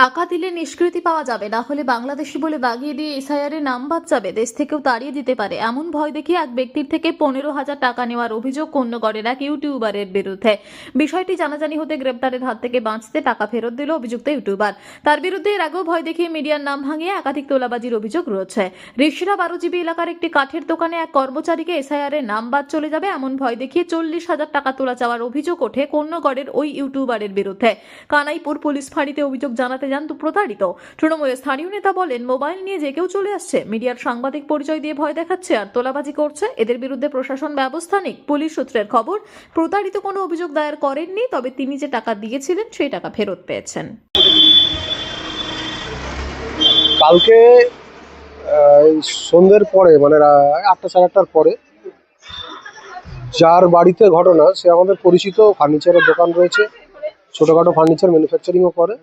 টাকা দিলে নিষ্কৃতি পাওয়া যাবে, না হলে বাংলাদেশি বলে বাগিয়ে দিয়ে এসআইআর এ নাম বাদ যাবে দেশ থেকেও তাড়িয়ে দিতে পারে। এমন ভয় দেখিয়ে এক ব্যক্তির থেকে পনেরো হাজার টাকা নেওয়ার অভিযোগ কন্যগড়ের এক ইউটিউবারের বিরুদ্ধে। বিষয়টি জানাজানি হতে গ্রেপ্তারের হাত থেকে বাঁচতে টাকা ফেরত দিল অভিযুক্ত ইউটিউবার। তার বিরুদ্ধে এর আগেও ভয় দেখিয়ে মিডিয়ার নাম ভাঙিয়ে একাধিক তোলাবাজির অভিযোগ রয়েছে। ঋষিরা বারোজিবি এলাকার একটি কাঠের দোকানে এক কর্মচারীকে এসআইআর এর নাম বাদ চলে যাবে, এমন ভয় দেখিয়ে চল্লিশ হাজার টাকা তোলা চাওয়ার অভিযোগ ওঠে কন্যগড়ের ওই ইউটিউবারের বিরুদ্ধে। কানাইপুর পুলিশ ফাঁড়িতে অভিযোগ জানাতে যান প্রতারিত। তৃণমূলের স্থানীয় নেতা বলেন, মোবাইল নিয়ে যে কেউ চলে আসছে, মিডিয়ার সাংবাদিক পরিচয় দিয়ে ভয় দেখাচ্ছে আর তোলাবাজি করছে। এদের বিরুদ্ধে প্রশাসন ব্যবস্থা নেই। পুলিশ সূত্রের খবর, প্রতারিত কোনো অভিযোগ দায়ের করেননি, তবে তিনি যে টাকা দিয়েছিলেন, সেই টাকা ফেরত পেয়েছেন। কালকে সন্ধ্যের পরে মানে আটটা সাড়ে আটটার পরে, যার বাড়িতে ঘটনা, সে আমাদের পরিচিত, ফার্নিচারের দোকান রয়েছে, ছোটোখাটো ফার্নিচার ম্যানুফ্যাকচারিংও করে।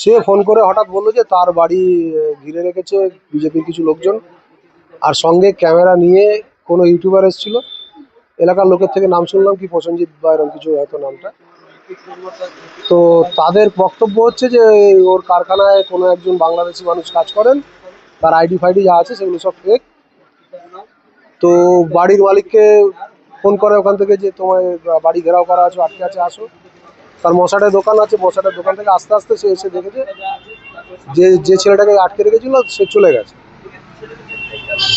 সে ফোন করে হঠাৎ বলল যে তার বাড়ি ঘিরে রেখেছে বিজেপির কিছু লোকজন। আর সঙ্গে ক্যামেরা নিয়ে কোনো ইউটিউবার এসেছিল। এলাকার লোকের থেকে নাম শুনলাম কি প্রসেনজিৎ বা এরকম কিছু হয়তো নামটা। তো তাদের বক্তব্য হচ্ছে যে ওর কারখানায় কোনো একজন বাংলাদেশি মানুষ কাজ করেন, তার আইডি ফাইডি যা আছে সেগুলো সব ফেক তো বাড়ির মালিককে ফোন করে ওখান থেকে যে, তোমার বাড়ি ঘেরাও করা আছে, আটকে আছে, আসো। তার মশাটের দোকান আছে, মশাটার দোকান থেকে আস্তে আস্তে সে এসে দেখেছে যে যে ছেলেটাকে আটকে রেখেছিল, সে চলে গেছে।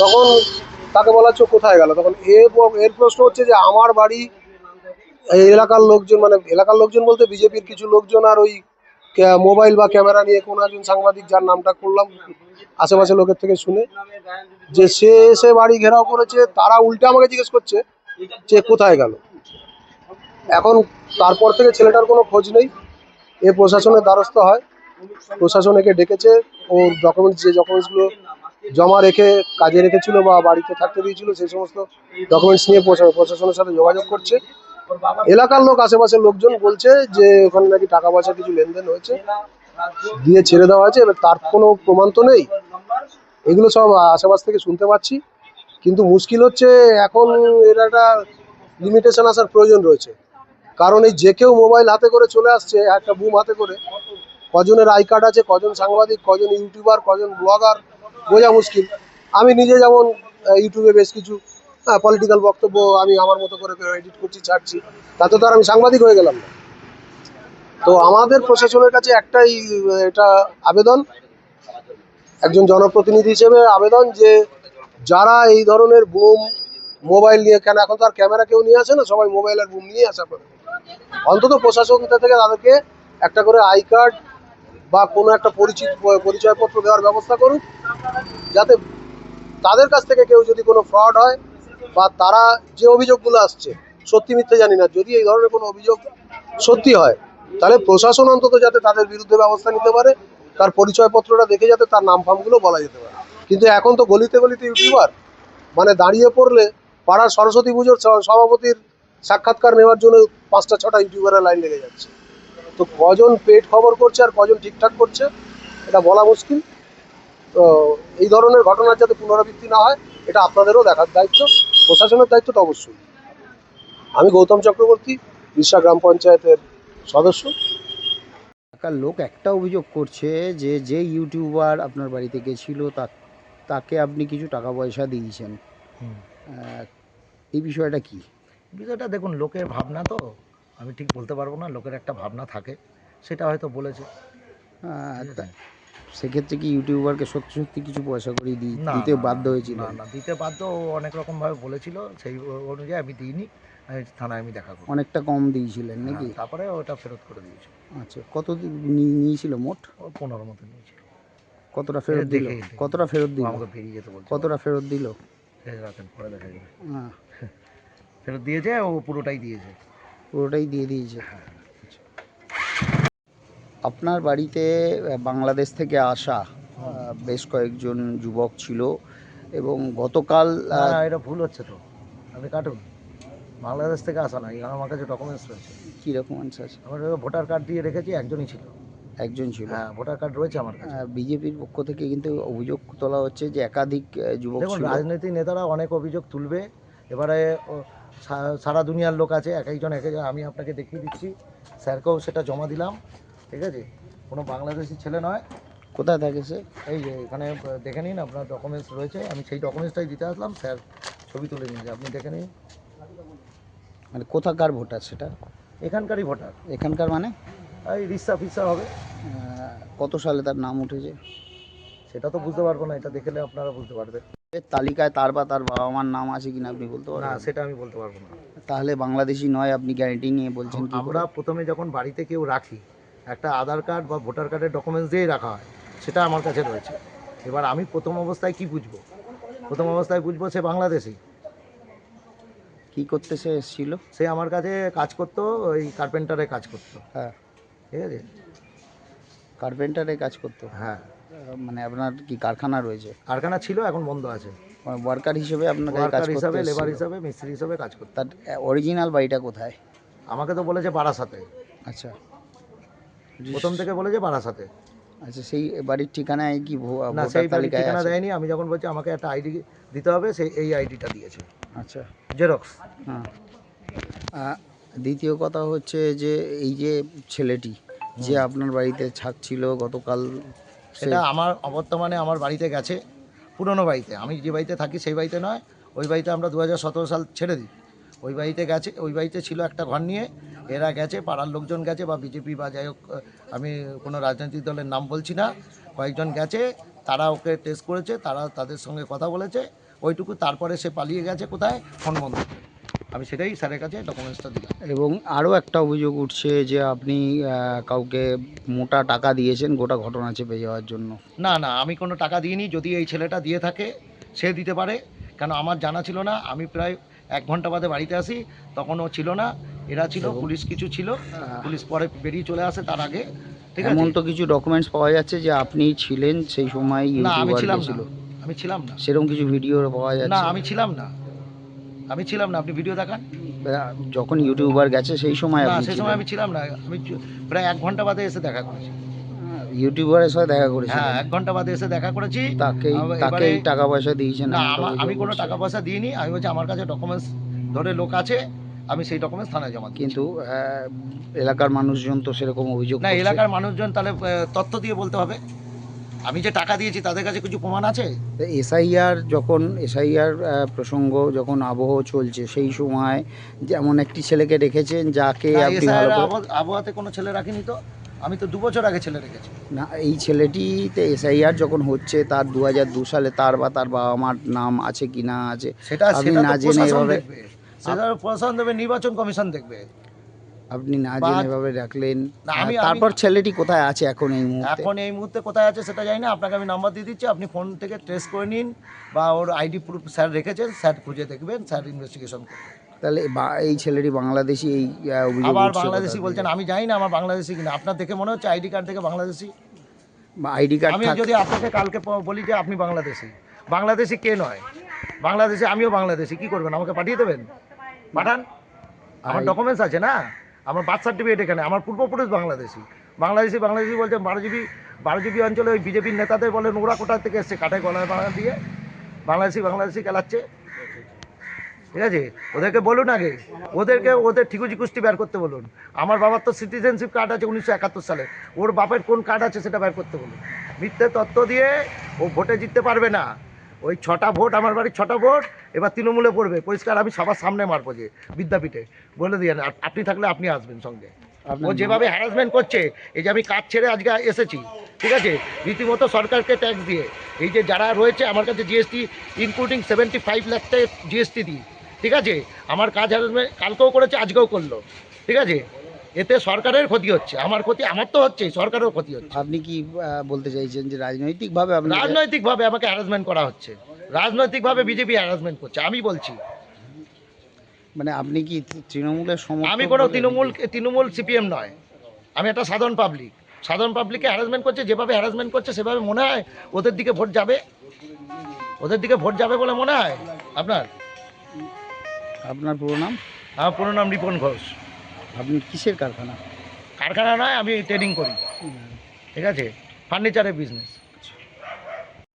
তখন তাকে বলা হচ্ছে কোথায় গেল? তখন এ এর প্রশ্ন হচ্ছে যে, আমার বাড়ি এলাকার লোকজন মানে এলাকার লোকজন বলতে বিজেপির কিছু লোকজন আর ওই মোবাইল বা ক্যামেরা নিয়ে কোনো একজন সাংবাদিক যার নামটা করলাম আশেপাশে লোকের থেকে শুনে, যে সে এসে বাড়ি ঘেরাও করেছে, তারা উল্টে আমাকে জিজ্ঞেস করছে যে, কোথায় গেল? এখন তারপর থেকে ছেলেটার কোনো খোঁজ নেই। এ প্রশাসনের দ্বারস্থ হয়। প্রশাসন একে ডেকেছে ও ডকুমেন্টস যে ডকুমেন্টসগুলো জমা রেখে কাজে রেখেছিল বা বাড়িতে থাকতে দিয়েছিল, সেই সমস্ত ডকুমেন্টস নিয়ে প্রশাসনের সাথে যোগাযোগ করছে। এলাকার লোক, আশেপাশের লোকজন বলছে যে, ওখানে নাকি টাকা পয়সা কিছু লেনদেন হয়েছে, দিয়ে ছেড়ে দেওয়া হয়েছে। এবার তার কোনো প্রমাণ তো নেই। এগুলো সব আশেপাশ থেকে শুনতে পাচ্ছি। কিন্তু মুশকিল হচ্ছে, এখন এর একটা লিমিটেশন আসার প্রয়োজন রয়েছে। কারণ এই যে কেউ মোবাইল হাতে করে চলে আসছে, একটা বুম হাতে করে। কজনের আই কার্ড আছে, কজন সাংবাদিক, কজন ইউটিউবার, কজন ব্লগার, বোঝা মুশকিল। আমি নিজে যেমন ইউটিউবে বেশ কিছু হ্যাঁ পলিটিক্যাল বক্তব্য আমি আমার মতো করে এডিট করছি, ছাড়ছি, তাতে তো আর আমি সাংবাদিক হয়ে গেলাম না। তো আমাদের প্রশাসনের কাছে একটাই, এটা আবেদন, একজন জনপ্রতিনিধি হিসেবে আবেদন যে যারা এই ধরনের বুম, মোবাইল নিয়ে কেন, এখন তো আর ক্যামেরা কেউ নিয়ে আসে না, সবাই মোবাইল আর বুম নিয়ে আসা করে অন্তত প্রশাসন থেকে তাদেরকে একটা করে আই কার্ড বা কোনো একটা পরিচিত পরিচয়পত্র দেওয়ার ব্যবস্থা করুক, যাতে তাদের কাছ থেকে কেউ যদি কোনো ফ্রড হয় বা তারা যে অভিযোগগুলো আসছে, সত্যি মিথ্যে জানি না, যদি এই ধরনের কোনো অভিযোগ সত্যি হয়, তাহলে প্রশাসন অন্তত যাতে তাদের বিরুদ্ধে ব্যবস্থা নিতে পারে, তার পরিচয়পত্রটা দেখে যাতে তার নাম ফামগুলো বলা যেতে পারে। কিন্তু এখন তো গলিতে গলিতে ইউটিউবার মানে দাঁড়িয়ে পড়লে পাড়ার সরস্বতী পুজোর সভাপতির সাক্ষাৎকার নেওয়ার জন্য পাঁচটা ছটা ইউটিউবারের লাইন লেগে যাচ্ছে। তো কজন পেট খবর করছে আর কজন ঠিকঠাক করছে এটা বলা মুশকিল। তো এই ধরনের ঘটনার যাতে পুনরাবৃত্তি না হয় এটা আপনাদেরও দেখার দায়িত্ব প্রশাসনের দায়িত্ব তো অবশ্যই। আমি গৌতম চক্রবর্তী বিশ্বা গ্রাম পঞ্চায়েতের সদস্য। এলাকার লোক একটা অভিযোগ করছে যে যে ইউটিউবার আপনার বাড়িতে গেছিল তা তাকে আপনি কিছু টাকা পয়সা দিয়েছেন। এই বিষয়টা কি? বিষয়টা দেখুন লোকের ভাবনা তো আমি ঠিক বলতে পারব না লোকের একটা ভাবনা থাকে সেটা হয়তো বলেছে। সেক্ষেত্রে কি ইউটিউবারকে সত্যি সত্যি কিছু পয়সা করে দিতে বাধ্য হয়েছিল? না না দিতে বাধ্য অনেক রকম ভাবে বলেছিল সেই অনুযায়ী আমি দিইনি আমি থানায় আমি দেখা করি অনেকটা কম দিয়েছিলেন নাকি? হ্যাঁ, তারপরে ওটা ফেরত করে দিয়েছি। আচ্ছা কত নিয়েছিল মোট? পনেরো মতো নিয়েছিল। কতটা ফেরত দিল। কতটা ফেরত দিল? আমাকে বেরিয়ে যেতে বলছে। কতটা ফেরত দিল? ফেরত রাখেন পরে দেখা যাবে। হ্যাঁ, ফেরত দিয়েছে ও পুরোটাই দিয়েছে পুরোটাই দিয়ে দিয়েছে। আচ্ছা। আপনার বাড়িতে বাংলাদেশ থেকে আসা বেশ কয়েকজন যুবক ছিল এবং গতকাল এটা ভুল হচ্ছে তো। আপনি কাটুন। বাংলাদেশ থেকে আসা না নাই আমার কাছে ডকুমেন্টস রয়েছে। কি রকমেন্টস আছে? আমার ভোটার কার্ড দিয়ে রেখেছি একজনই ছিল। একজন ছিল। হ্যাঁ ভোটার কার্ড রয়েছে আমার কাছে। বিজেপির পক্ষ থেকে কিন্তু অভিযোগ তোলা হচ্ছে যে একাধিক যুবক রাজনৈতিক নেতারা অনেক অভিযোগ তুলবে। এবারে সারা দুনিয়ার লোক আছে এক একজন এক একজন। আমি আপনাকে দেখিয়ে দিচ্ছি। স্যারকেও সেটা জমা দিলাম ঠিক আছে? কোনো বাংলাদেশি ছেলে নয়। কোথায় থাকে সে? এই যে এখানে দেখে নিন আপনার ডকুমেন্টস রয়েছে। আমি সেই ডকুমেন্টসটাই দিতে আসলাম স্যার ছবি তুলে নিয়েছে আপনি দেখে নিন। মানে কোথাকার ভোটার সেটা? এখানকারই ভোটার। এখানকার মানে? এই রিক্সা ফিসা হবে। কত সালে তার নাম উঠেছে? সেটা তো বুঝতে পারব না এটা দেখলে আপনারা বুঝতে পারবেন। তালিকায় তার বা তার বাবা মার নাম আছে কিনা আপনি বলতে পারবেন? না সেটা আমি বলতে পারব না। তাহলে বাংলাদেশি নয় আপনি গ্যারান্টি নিয়ে বলছেন কি আমরা প্রথমে যখন বাড়িতে কেউ রাখি একটা আধার কার্ড বা ভোটার কার্ডের ডকুমেন্টস দিয়েই রাখা হয় সেটা আমার কাছে রয়েছে। এবার আমি প্রথম অবস্থায় কি বুঝব? প্রথম অবস্থায় বুঝব সে বাংলাদেশি। কি করতে সে এসেছিল? সে আমার কাছে কাজ করতো ওই কার্পেন্টারে কাজ করতো। হ্যাঁ। ঠিক আছে? কার্পেন্টারে কাজ করতো? হ্যাঁ। মানে আপনার কি কারখানা রয়েছে? কারখানা ছিল এখন বন্ধ আছে। ওয়ার্কার হিসেবে আপনার কাজ করতে হিসাবে লেবার। হিসাবে মিস্ত্রি হিসাবে কাজ করতে। তার অরিজিনাল বাড়িটা কোথায়? আমাকে তো বলেছে বারাসাতে। আচ্ছা। প্রথম থেকে বলেছে বারাসাতে। আচ্ছা সেই বাড়ির ঠিকানায় কি না সেই বাড়ির ঠিকানা দেয়নি। আমি যখন বলছি আমাকে একটা আইডি দিতে হবে সেই এই আইডিটা দিয়েছে। আচ্ছা। জেরক্স হ্যাঁ। দ্বিতীয় কথা হচ্ছে যে এই যে ছেলেটি যে আপনার বাড়িতে ছাড়ছিল গতকাল সে- সেটা আমার বর্তমানে আমার বাড়িতে গেছে, পুরনো বাড়িতে। আমি যে বাড়িতে থাকি সেই বাড়িতে নয়, ওই বাড়িতে আমরা দু হাজার সতেরো সাল ছেড়ে দিই। ওই বাড়িতে গেছে, ওই বাড়িতে ছিল একটা ঘর নিয়ে, এরা গেছে, পাড়ার লোকজন গেছে বা বিজেপি বা যাই হোক, আমি কোনো রাজনৈতিক দলের নাম বলছি না, কয়েকজন গেছে, তারা ওকে টেস্ট করেছে, তারা তাদের সঙ্গে কথা বলেছে, ওইটুকু তারপরে সে পালিয়ে গেছে কোথায়? ফোন বন্ধ। আমি সেটাই স্যারের কাছে ডকুমেন্টসটা দিলাম। এবং আরও একটা অভিযোগ উঠছে যে আপনি কাউকে মোটা টাকা দিয়েছেন গোটা ঘটনা চেপে যাওয়ার জন্য। না না আমি কোনো টাকা দিইনি। যদি এই ছেলেটা দিয়ে থাকে সে দিতে পারে। কেন আমার জানা ছিল না। আমি প্রায় এক ঘণ্টা বাদে বাড়িতে আসি। তখন ও ছিল না। এরা ছিল পুলিশ কিছু ছিল। পুলিশ পরে বেরিয়ে চলে আসে তার আগে। ঠিক আছে? এমন তো কিছু ডকুমেন্টস পাওয়া যাচ্ছে যে আপনি ছিলেন সেই সময় না আমি ছিলাম ছিল। না আমি ছিলাম না। সেরকম কিছু ভিডিও পাওয়া যাচ্ছে? না আমি ছিলাম না। আমি ছিলাম না আপনি ভিডিও দেখান। যখন ইউটিউবার গেছে সেই সময় না সেই সময় আমি ছিলাম না। আমি প্রায় এক ঘণ্টা বাদে এসে দেখা করেছি। ইউটিউবারের সাথে দেখা করেছিলেন হ্যাঁ এক ঘণ্টা বাদে এসে দেখা করেছি। আবার টাকা পয়সা দিয়েছেন? না আমি কোনো টাকা পয়সা দিইনি। আমি বলছি আমার কাছে ডকুমেন্টস ধরে লোক আছে আমি সেই ডকুমেন্টস থানায় জমা কিন্তু এলাকার মানুষজন তো সেরকম অভিযোগ না এলাকার মানুষজন তাহলে তথ্য দিয়ে বলতে হবে। আমি যে টাকা দিয়েছি তাদের কাছে কিছু প্রমাণ আছে? এসআইআর যখন এসআইআর প্রসঙ্গ যখন আবহ চলছে সেই সময় যেমন একটি ছেলেকে রেখেছেন যাকে আপনি ভালো আবহাওয়াতে কোনো ছেলে রাখিনি তো? আমি তো দু বছর আগে ছেলে রেখেছি। না এই ছেলেটিতে এসআইআর যখন হচ্ছে তার দু হাজার দু সালে তার বা তার বাবা মার নাম আছে কি না আছে সেটা আপনি না জেনে এভাবে- দেখবে। সেটা প্রশাসন দেবে নির্বাচন কমিশন দেখবে। আপনি না জেনে এভাবে রাখলেন। তারপর ছেলেটি কোথায় আছে এখন এই মুহূর্তে? এখন এই মুহূর্তে কোথায় আছে সেটা জানি না আপনাকে আমি নাম্বার দিয়ে দিচ্ছি আপনি ফোন থেকে ট্রেস করে নিন বা ওর আইডি প্রুফ স্যার রেখেছেন স্যার খুঁজে দেখবেন স্যার ইনভেস্টিগেশন করবেন। তাহলে এই ছেলেটি বাংলাদেশি এই আবার বাংলাদেশি বলছেন আমি জানি না আমার বাংলাদেশি কিনা আপনার দেখে মনে হচ্ছে আইডি কার্ড দেখে বাংলাদেশি? বা আইডি কার্ড আমি যদি আপনাকে কালকে বলি যে আপনি বাংলাদেশি বাংলাদেশি কে নয়? বাংলাদেশি আমিও বাংলাদেশি কি করবেন আমাকে পাঠিয়ে দেবেন? পাঠান। আমার ডকুমেন্টস আছে না? আমার বার্থ সার্টিফিকেট এখানে, আমার পূর্বপুরুষ বাংলাদেশি। বাংলাদেশি বাংলাদেশি বলছে বারো জিবি বারো জিবি অঞ্চলে ওই বিজেপির নেতাদের বলে ওরা কোথা থেকে এসছে, কাঠে গলায় বাংলা দিয়ে। বাংলাদেশি বাংলাদেশি খেলাচ্ছে। ঠিক আছে? ওদেরকে বলুন আগে। ওদেরকে, ওদের ঠিকুজি কুস্তি বের করতে বলুন। আমার বাবার তো সিটিজেনশিপ কার্ড আছে উনিশশো একাত্তর সালে। ওর বাপের কোন কার্ড আছে সেটা বের করতে বলুন। মিথ্যে তত্ত্ব দিয়ে ও ভোটে জিততে পারবে না। ওই ছটা ভোট আমার বাড়ির ছটা ভোট এবার তৃণমূলে পড়বে। পরিষ্কার আমি সবার সামনে মারবো যে বিদ্যাপীঠে। বলে দিয়ে আপনি থাকলে আপনি আসবেন সঙ্গে। ও যেভাবে হ্যারাসমেন্ট করছে এই যে আমি কাজ ছেড়ে আজকে এসেছি ঠিক আছে? রীতিমতো সরকারকে ট্যাক্স দিয়ে। এই যে যারা রয়েছে আমার কাছে GST including seventy five lakh GST দিই। ঠিক আছে? আমার কাজ হ্যারাসমেন্ট কালকেও করেছে আজকেও করল। ঠিক আছে? এতে সরকারের ক্ষতি হচ্ছে। আমার ক্ষতি আমার তো হচ্ছে সরকারেরও ক্ষতি হচ্ছে। আপনি কি বলতে চাইছেন যে রাজনৈতিকভাবে রাজনৈতিকভাবে আমাকে হ্যারাসমেন্ট করা হচ্ছে। রাজনৈতিকভাবে বিজেপি হ্যারাসমেন্ট করছে আমি বলছি। মানে আপনি কি তৃণমূলের সমর্থক আমি কোনো তৃণমূল তৃণমূল সিপিএম নয়। আমি একটা সাধারণ পাবলিক সাধারণ পাবলিককে হ্যারাসমেন্ট করছে যেভাবে হ্যারাসমেন্ট করছে সেভাবে মনে হয় ওদের দিকে ভোট যাবে। ওদের দিকে ভোট যাবে বলে মনে হয়? আপনার? আপনার পুরো নাম? আমার পুরো নাম রিপন ঘোষ। আপনি কিসের কারখানা? কারখানা নয় আমি ট্রেডিং করি। ঠিক আছে? ফার্নিচারের বিজনেস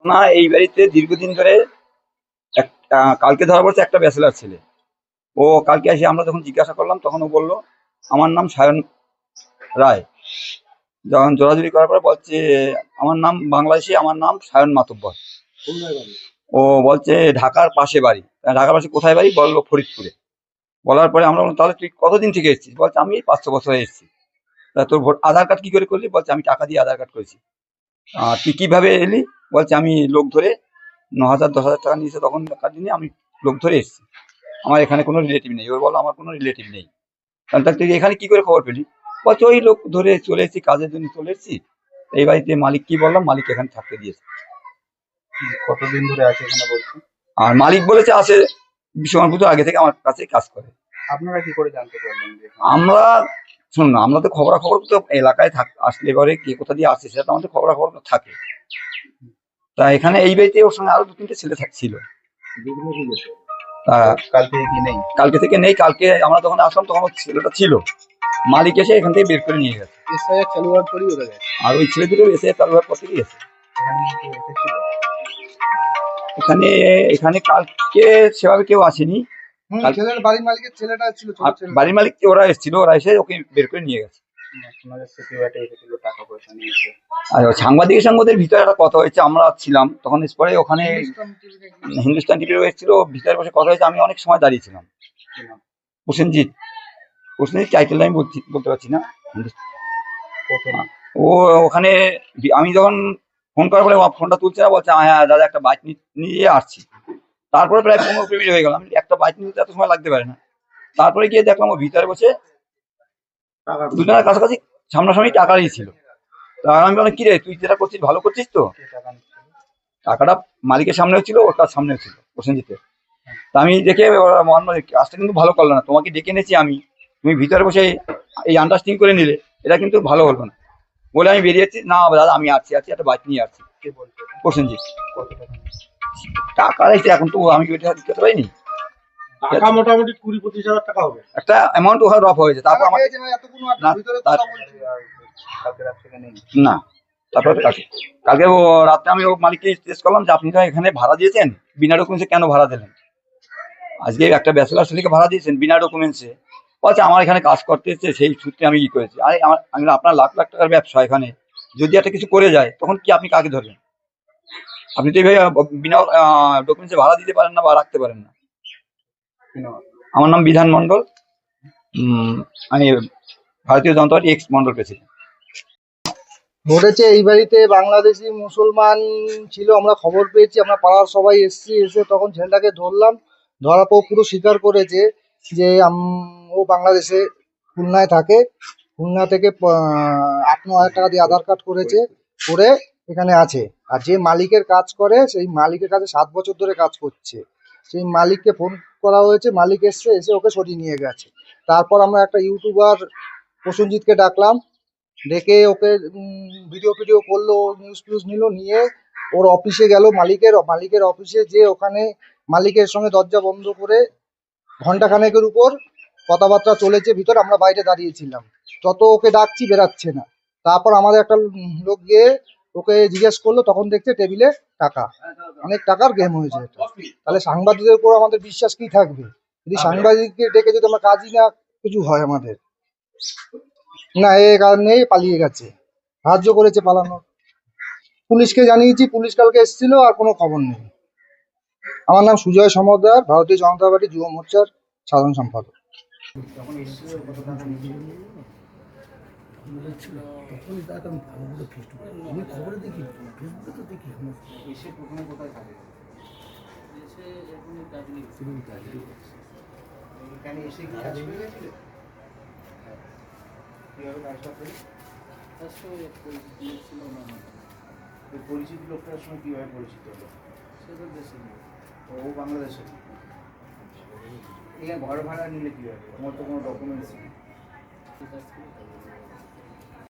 না এই বাড়িতে দীর্ঘদিন ধরে একটা কালকে ধরা পড়ছে একটা ব্যাচেলার ছেলে। ও কালকে এসে আমরা যখন জিজ্ঞাসা করলাম তখন ও বলল আমার নাম সায়ন রায়। যখন জোরাজুরি করার পরে বলছে আমার নাম বাংলাদেশি আমার নাম সায়ন মাতব্বর? ও বলছে ঢাকার পাশে বাড়ি। ঢাকার পাশে কোথায় বাড়ি? বলল ফরিদপুরে। বলার পরে আমরা বললাম তাহলে তুই কতদিন থেকে এসেছিস? বলছে আমি এই পাঁচশো বছরে এসেছি। তা তোর ভোট আধার কার্ড কি করে করলি? বলছে আমি টাকা দিয়ে আধার কার্ড করেছি। আর তুই কীভাবে এলি? বলছে আমি লোক ধরে ন হাজার দশ হাজার টাকা নিয়েছে তখন টাকা দিয়ে আমি লোক ধরে এসেছি। আমার এখানে কোনো রিলেটিভ নেই। ওর বলো আমার কোনো রিলেটিভ নেই। কারণ তাহলে তুই এখানে কি করে খবর পেলি? বলছে ওই লোক ধরে চলে এসেছি কাজের জন্য চলে এসেছি। এই বাড়িতে মালিক কি বললাম? মালিক এখানে থাকতে দিয়েছে। কতদিন ধরে আছে এখানে বলছি? আর মালিক বলেছে আসে পুজোর আগে থেকে আমার কাছে কাজ করে। আপনারা কি করে জানতে পারলেন আমরা শুনুন আমরা তো খবরাখবর তো এলাকায় থাক আসলে এবারে কে কোথা দিয়ে আসছে সেটা তো আমাদের খবরাখবর তো থাকে। তা এখানে এই বাড়িতে ওর সঙ্গে আরও দু তিনটে ছেলে থাকছিল তা কাল থেকে কি নেই? কালকে থেকে নেই কালকে আমরা যখন আসলাম তখন ওর ছেলেটা ছিল। মালিক এসে এখান থেকে বের করে নিয়ে গেছে। এসআইআর চালু হওয়ার পরই ওরা গেছে আর ওই ছেলে দুটো এসে চালু হওয়ার পর থেকেই গেছে এখানে এখানে কালকে সেভাবে কেউ আসেনি। বাড়ির মালিকের ছেলেটা ছিল ছোট আর ছেলে। বাড়ির মালিক ওরা এসেছিল ওরা এসে ওকে বের করে নিয়ে গেছে। সাংবাদিকের সঙ্গে ওদের ভিতরে একটা কথা হয়েছে আমরা ছিলাম তখন পরে ওখানে হিন্দুস্তান তে এসেছিল ভিতরে বসে কথা হয়েছে আমি অনেক সময় দাঁড়িয়েছিলাম। প্রসেনজিৎ প্রসেনজিৎ টাইটেল আমি বলতে পারছি না। ও ওখানে আমি যখন ফোন করার পরে ফোনটা তুলছে না বলছে "হ্যাঁ, হ্যাঁ দাদা একটা বাইক নিয়ে আসছি। তারপরে প্রায় পনেরো কুড়ি মিনিট হয়ে গেলাম একটা বাইক নিতে এত সময় লাগতে পারে না। তারপরে গিয়ে দেখলাম ও ভিতরে বসে দুজনের কাছাকাছি সামনাসামনি টাকা নিয়েছিল। তা আমি বললাম কি রে তুই যেটা করছিস ভালো করছিস তো? টাকা টাকাটা মালিকের সামনেও ছিল ওর কাছ সামনেও ছিল প্রসেনজিতের। তা আমি দেখে কাজটা কিন্তু ভালো করল না তোমাকে ডেকে এনেছি আমি। তুমি ভিতরে বসে এই আন্ডারস্ট্যান্ডিং করে নিলে এটা কিন্তু ভালো হলো না। বলে আমি বেরিয়েছি না দাদা আমি আছি আছি একটা বাইক নিয়ে আসছি। প্রসেনজিৎ টাকা নিচ্ছিল? এখন তো আমি ওইটা দিতে পারিনি? টাকা মোটামুটি কুড়ি পঁচিশ হাজার টাকা হবে। একটা অ্যামাউন্ট ওখানে হয়েছে তারপর আমার না, তারপরে তো কালকে কালকে ও রাতে আমি ও মালিককে জিজ্ঞেস করলাম যে আপনি তো এখানে ভাড়া দিয়েছেন? বিনা ডকুমেন্টসে কেন ভাড়া দিলেন? আজকে একটা ব্যাচেলার ছেলেকে ভাড়া দিয়েছেন বিনা ডকুমেন্টসে বলছে আমার এখানে কাজ করতে এসেছে সেই সূত্রে আমি ই করেছি। আরে আমার আমি আপনার লাখ লাখ টাকার ব্যবসা এখানে। যদি একটা কিছু করে যায় তখন কি আপনি কাকে ধরবেন? আপনি তো এইভাবে বিনা ডকুমেন্টসে ভাড়া দিতে পারেন না বা রাখতে পারেন না। আমার নাম বিধান মণ্ডল। উম, আমি Bharatiya Janata party ex mandal president ঘটেছে এই বাড়িতে বাংলাদেশি মুসলমান ছিল আমরা খবর পেয়েছি আমরা পাড়ার সবাই এসছি এসে তখন ছেলেটাকে ধরলাম ধরার পর পুরো স্বীকার করেছে। যে ও বাংলাদেশে খুলনায় থাকে, খুলনা থেকে আট, ন হাজার টাকা দিয়ে আধার কার্ড করেছে, করে এখানে আছে। আর যে মালিকের কাজ করে, সেই মালিকের কাছে সাত বছর ধরে কাজ করছে। সেই মালিককে ফোন করা হয়েছে, মালিক এসছে, এসে ওকে সরিয়ে নিয়ে গেছে। তারপর আমরা একটা ইউটিউবার প্রসেনজিৎকে ডাকলাম, ডেকে ওকে ভিডিও ফিডিও করল নিউজ ফিউজ নিল, নিয়ে ওর অফিসে গেল মালিকের মালিকের অফিসে যে ওখানে মালিকের সঙ্গে দরজা বন্ধ করে ঘণ্টা খানেকের উপর কথাবার্তা চলেছে ভিতর আমরা বাইরে দাঁড়িয়েছিলাম তত ওকে ডাকছি বেরাচ্ছে না। তারপর আমাদের একটা লোক গিয়ে ওকে জিজ্ঞেস করল তখন দেখছে টেবিলে টাকা। অনেক টাকার গেম হয়েছে তাহলে সাংবাদিকদের উপর আমাদের বিশ্বাস কি থাকবে? যদি সাংবাদিককে ডেকে যদি আমরা কাজই না কিছু হয় আমাদের। না এ কারণে পালিয়ে গেছে। সাহায্য করেছে পালানোর। পুলিশকে জানিয়েছি পুলিশ কালকে এসেছিল আর কোনো খবর নেই। আমার নাম সুজয় সমদ্দার ভারতীয় জনতা পার্টি যুব মোর্চার সাধারণ সম্পাদক। পরিচিত লোকটার সঙ্গে কীভাবে পরিচিত হলো? ও বাংলাদেশে? এখানে ঘর ভাড়া নিলে কীভাবে তোমার তো কোনো ডকুমেন্টস নেই।